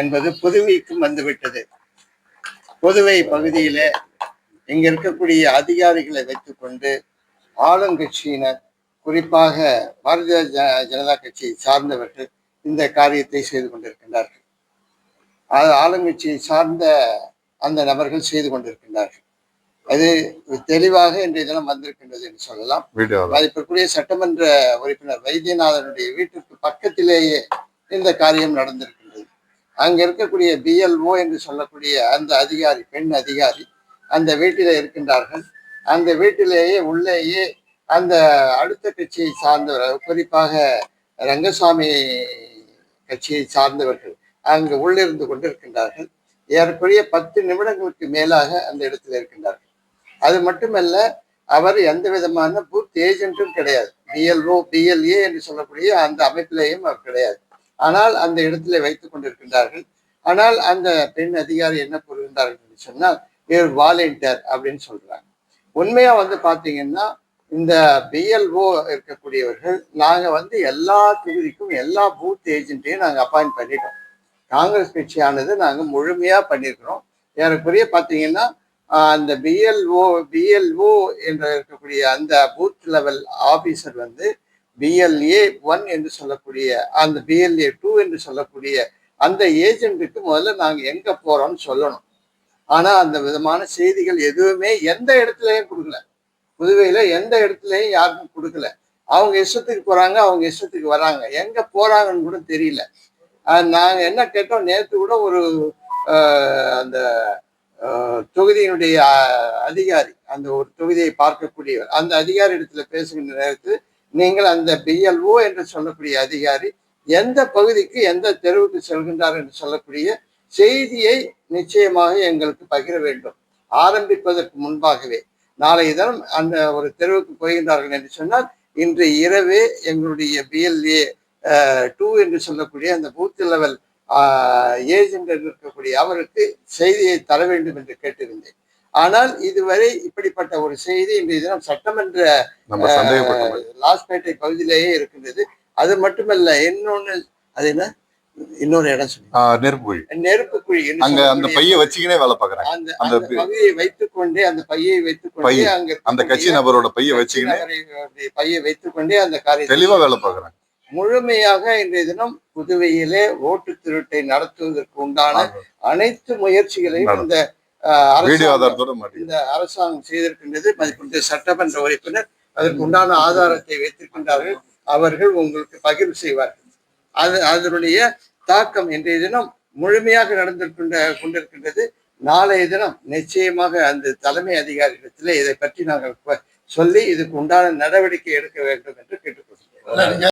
என்பது புதுவைக்கும் வந்துவிட்டது. புதுவை பகுதியிலே இங்க இருக்கக்கூடிய அதிகாரிகளை வைத்துக்கொண்டு ஆளுங்கட்சியினர் குறிப்பாக பாரதிய ஜனதா கட்சியை சார்ந்தவர்கள் இந்த காரியத்தை செய்து கொண்டிருக்கின்றார்கள். அது ஆளுங்கட்சியை சார்ந்த அந்த நபர்கள் செய்து கொண்டிருக்கின்றார்கள். அது தெளிவாக இன்றைய தினம் வந்திருக்கின்றது என்று சொல்லலாம். மதிப்பிற்குரிய சட்டமன்ற உறுப்பினர் வைத்தியநாதனுடைய வீட்டிற்கு பக்கத்திலேயே இந்த காரியம் நடந்திருக்கின்றது அங்கே இருக்கக்கூடிய பிஎல்ஓ என்று சொல்லக்கூடிய அந்த அதிகாரி பெண் அதிகாரி அந்த வீட்டில் இருக்கின்றார்கள். அந்த வீட்டிலேயே உள்ளேயே அந்த அடுத்த கட்சியை சார்ந்தவர் குறிப்பாக ரங்கசாமி கட்சியை சார்ந்தவர்கள் அங்கு உள்ளிருந்து கொண்டிருக்கின்றார்கள். ஏறக்குறைய பத்து நிமிடங்களுக்கு மேலாக அந்த இடத்தில் இருக்கின்றார்கள். அது மட்டுமல்ல அவர் எந்த விதமான பூத் ஏஜென்ட்டும் கிடையாது. பிஎல்ஓ பிஎல்ஏ என்று சொல்லக்கூடிய அந்த அமைப்பிலேயும் அவர் கிடையாது. ஆனால் அந்த இடத்துல வைத்துக் கொண்டிருக்கின்றார்கள். ஆனால் அந்த பெண் அதிகாரி என்ன புரிகின்றார்கள் என்று சொன்னால் இவர் வாலண்டியர் அப்படின்னு சொல்றாங்க. உண்மையா வந்து பாத்தீங்கன்னா இந்த பிஎல்ஓ இருக்கக்கூடியவர்கள் நாங்க வந்து எல்லா தொகுதிக்கும் எல்லா பூத் ஏஜென்ட்டையும் நாங்க அப்பாயிண்ட் பண்ணிட்டோம். காங்கிரஸ் கட்சியானது நாங்க முழுமையா பண்ணியிருக்கிறோம் ஏறக்குறைய பாத்தீங்கன்னா அந்த பிஎல்ஓ பிஎல்ஓ என்ற இருக்கக்கூடிய அந்த பூத் லெவல் ஆபீசர் வந்து பிஎல்ஏ ஒன் என்று சொல்லக்கூடிய அந்த பிஎல்ஏ டூ என்று சொல்லக்கூடிய அந்த ஏஜென்ட்டுக்கு முதல்ல நாங்கள் எங்கே போகிறோம்னு சொல்லணும். ஆனால் அந்த விதமான செய்திகள் எதுவுமே எந்த இடத்துலையும் கொடுக்கல. புதுவையில் எந்த இடத்துலையும் யாருக்கும் கொடுக்கல. அவங்க இஷ்டத்துக்கு போகிறாங்க அவங்க இஷ்டத்துக்கு வராங்க. எங்கே போகிறாங்கன்னு கூட தெரியல. நாங்கள் என்ன கேட்டோம் நேற்று கூட ஒரு அந்த தொகுதியினுடைய அதிகாரி அந்த ஒரு தொகுதியை பார்க்கக்கூடியவர் அந்த அதிகாரி இடத்துல பேசுகின்ற நேரத்தில் நீங்கள் அந்த பிஎல்ஓ என்று சொல்லக்கூடிய அதிகாரி எந்த பகுதிக்கு எந்த தெருவுக்கு செல்கின்றார் என்று சொல்லக்கூடிய செய்தியை நிச்சயமாக எங்களுக்கு பகிர வேண்டும். ஆரம்பிப்பதற்கு முன்பாகவே நாளை தினம் அந்த ஒரு தெருவுக்கு போகின்றார்கள் என்று சொன்னால் இன்று இரவே எங்களுடைய பிஎல்ஏ டூ என்று சொல்லக்கூடிய அந்த பூத் லெவல் ஏஜென்ட் இருக்கக்கூடிய அவருக்கு செய்தியை தர வேண்டும் என்று கேட்டிருந்தேன். ஆனால் இதுவரை இப்படிப்பட்ட ஒரு செய்தி இன்றைய தினம் சட்டமன்ற லாஸ்பேட்டை பகுதியிலேயே இருக்கின்றது. அது மட்டுமல்ல இன்னொன்னு அது என்ன? இன்னொரு இடம் சொல்லி நெருப்புக்குழி நெருப்பு குழி. என்று அங்க அந்த பைய வச்சுக்கினே வேலை பாக்குறாங்க அந்த அந்த பகுதியை வைத்துக்கொண்டே அந்த பையை வைத்துக்கொண்டே அங்க அந்த கட்சி நபரோட பைய வச்சுக்கினே பையை வைத்துக்கொண்டே அந்த காரியத்தை தெளிவா வேலை பாக்குறாங்க முழுமையாக இன்றைய தினம் புதுவையிலே ஓட்டு திருட்டை நடத்துவதற்கு உண்டான அனைத்து முயற்சிகளையும். இந்த அரசாங்கம் இந்த செய்திருக்கின்றது மதிப்புடைய சட்டமன்ற உறுப்பினர். அதற்கு உண்டான ஆதாரத்தை வைத்திருக்கின்றார்கள். அவர்கள் உங்களுக்கு பகிர்வு செய்வார்கள் அது அதனுடைய தாக்கம் இன்றைய தினம் முழுமையாக நடந்திருக்கின்ற கொண்டிருக்கின்றது. நாளைய தினம் நிச்சயமாக அந்த தலைமை அதிகாரியிடத்திலே இதை பற்றி நாங்கள் சொல்லி இதுக்கு உண்டான நடவடிக்கை எடுக்க வேண்டும் என்று கேட்டுக்கொள்கிறோம்.